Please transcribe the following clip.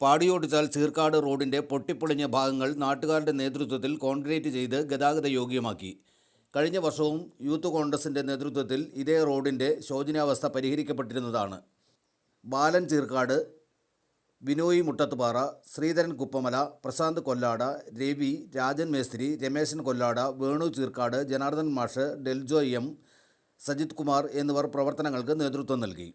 പാടിയോടിച്ചാൽ ചീർക്കാട് റോഡിന്റെ പൊട്ടിപ്പൊളിഞ്ഞ ഭാഗങ്ങൾ നാട്ടുകാരുടെ നേതൃത്വത്തിൽ കോൺക്രീറ്റ് ചെയ്ത് ഗതാഗത യോഗ്യമാക്കി. കഴിഞ്ഞ വർഷവും യൂത്ത് കോൺഗ്രസിന്റെ നേതൃത്വത്തിൽ ഇതേ റോഡിന്റെ ശോചനാവസ്ഥ പരിഹരിക്കപ്പെട്ടിരുന്നതാണ്. ബാലൻ ചീർക്കാട് ബിനോയ് മുട്ടത്തുപാറ ശ്രീധരൻ കുപ്പമല പ്രശാന്ത് കൊല്ലാട രവി രാജൻ മേസ്ത്രി രമേശൻ കൊല്ലാട വേണു ചീർക്കാട് ജനാർദ്ദൻ മാഷ് ഡെൽജോ എം സജിത് കുമാർ എന്നിവർ പ്രവർത്തനങ്ങൾക്ക് നേതൃത്വം നൽകി.